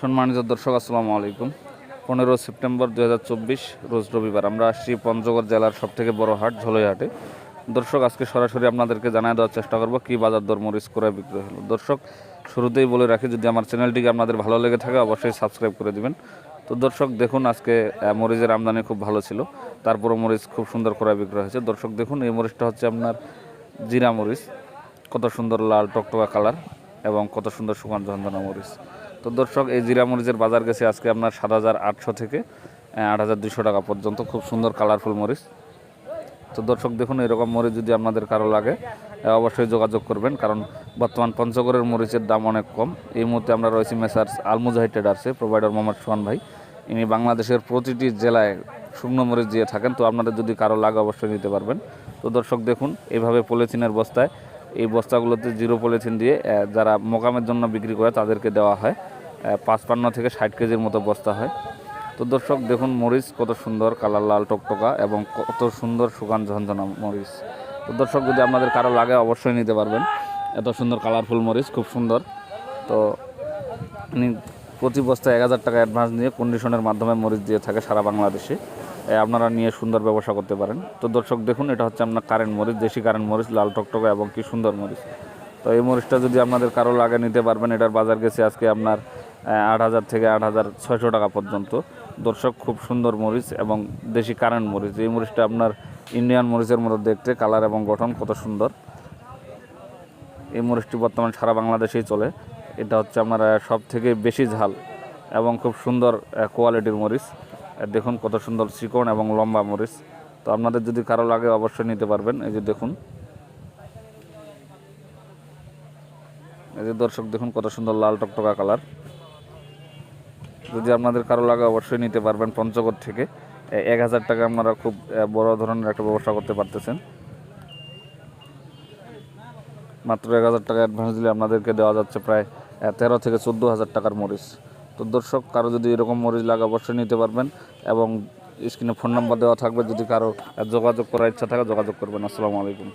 সম্মানিত দর্শক, আসসালামু আলাইকুম। পনেরো সেপ্টেম্বর দু হাজার চব্বিশ, রোজ রবিবার। আমরা আসছি পঞ্চগড় জেলার সবথেকে বড় হাট, ঝলইহাটে। দর্শক, আজকে সরাসরি আপনাদেরকে জানিয়ে দেওয়ার চেষ্টা করব, কি বাজার দর মরিচ করে বিক্রয় হলো। দর্শক, শুরুতেই বলে রাখি, যদি আমার চ্যানেলটিকে আপনাদের ভালো লেগে থাকে, অবশ্যই সাবস্ক্রাইব করে দিবেন। তো দর্শক, দেখুন, আজকে মরিচের আমদানি খুব ভালো ছিল। তারপরও মরিচ খুব সুন্দর করে বিক্রয় হয়েছে। দর্শক, দেখুন, এই মরিচটা হচ্ছে আপনার জিরা মরিচ। কত সুন্দর লাল টকটকা কালার এবং কত সুন্দর সুগন্ধ ঝঞ্ঝনা মরিচ। তো দর্শক, এই জিরা মরিচের বাজার গেছে আজকে আপনার সাত হাজার আটশো থেকে আট হাজার দুশো টাকা পর্যন্ত। খুব সুন্দর কালারফুল মরিচ। তো দর্শক, দেখুন, এরকম মরিচ যদি আপনাদের কারও লাগে অবশ্যই যোগাযোগ করবেন, কারণ বর্তমান পঞ্চগড়ের মরিচের দাম অনেক কম। এই মুহূর্তে আমরা রয়েছি মেসার্স আলমুজাহিদ ট্রেডার্সে, প্রোভাইডার মোহাম্মদ সোহান ভাই। ইনি বাংলাদেশের প্রতিটি জেলায় শুকনো মরিচ দিয়ে থাকেন, তো আপনাদের যদি কারও লাগে, অবশ্যই নিতে পারবেন। তো দর্শক, দেখুন এইভাবে পলিথিনের বস্তায়, এই বস্তাগুলোতে জিরো পলিথিন দিয়ে যারা মোকামের জন্য বিক্রি করে, তাদেরকে দেওয়া হয়। পাঁচপান্ন থেকে ষাট কেজির মতো বস্তা হয়। তো দর্শক, দেখুন মরিচ কত সুন্দর, কালার লাল, টকটকা এবং কত সুন্দর সুগান ঝঞ্ঝনা মরিচ। তো দর্শক, যদি আপনাদের কারও লাগে অবশ্যই নিতে পারবেন। এত সুন্দর কালারফুল মরিচ, খুব সুন্দর। তো প্রতি বস্তায় এক হাজার টাকা অ্যাডভান্স নিয়ে কন্ডিশনের মাধ্যমে মরিচ দিয়ে থাকে সারা বাংলাদেশে। আপনারা নিয়ে সুন্দর ব্যবসা করতে পারেন। তো দর্শক, দেখুন, এটা হচ্ছে আপনার কারেন্ট মরিচ, দেশি কারেন্ট মরিচ, লাল টকটকা এবং কি সুন্দর মরিচ। তো এই মরিচটা যদি আপনাদের কারও লাগে নিতে পারবেন, এটার বাজার গেছে আজকে আপনার আট হাজার থেকে আট হাজার ছয়শো টাকা পর্যন্ত। দর্শক, খুব সুন্দর মরিচ এবং দেশি কারেন্ট মরিচ। এই মরিচটা আপনার ইন্ডিয়ান মরিচের মতো দেখতে, কালার এবং গঠন কত সুন্দর। এই মরিচটি বর্তমান সারা বাংলাদেশেই চলে। এটা হচ্ছে আপনার সব থেকে বেশি ঝাল এবং খুব সুন্দর কোয়ালিটির মরিচ। দেখুন কত সুন্দর চিকন এবং লম্বা মরিচ। তো আপনাদের যদি কারও লাগে অবশ্যই নিতে পারবেন। এই যে দেখুন। এই যে দর্শক, দেখুন কত সুন্দর লাল টকটকা কালার। যদি আপনাদের কারও লাগে অবশ্যই নিতে পারবেন পঞ্চগড় থেকে। এক হাজার টাকা আপনারা খুব বড় ধরনের একটা ব্যবসা করতে পারতেছেন। মাত্র এক হাজার টাকা অ্যাডভান্স দিলে আপনাদেরকে দেওয়া যাচ্ছে প্রায় তেরো থেকে চোদ্দ হাজার টাকার মরিচ। তো দর্শক, কারও যদি এরকম মরিচ লাগে অবশ্যই নিতে পারবেন এবং স্ক্রিনে ফোন নাম্বার দেওয়া থাকবে। যদি কারও যোগাযোগ করার ইচ্ছা থাকে যোগাযোগ করবেন। আসসালামু আলাইকুম।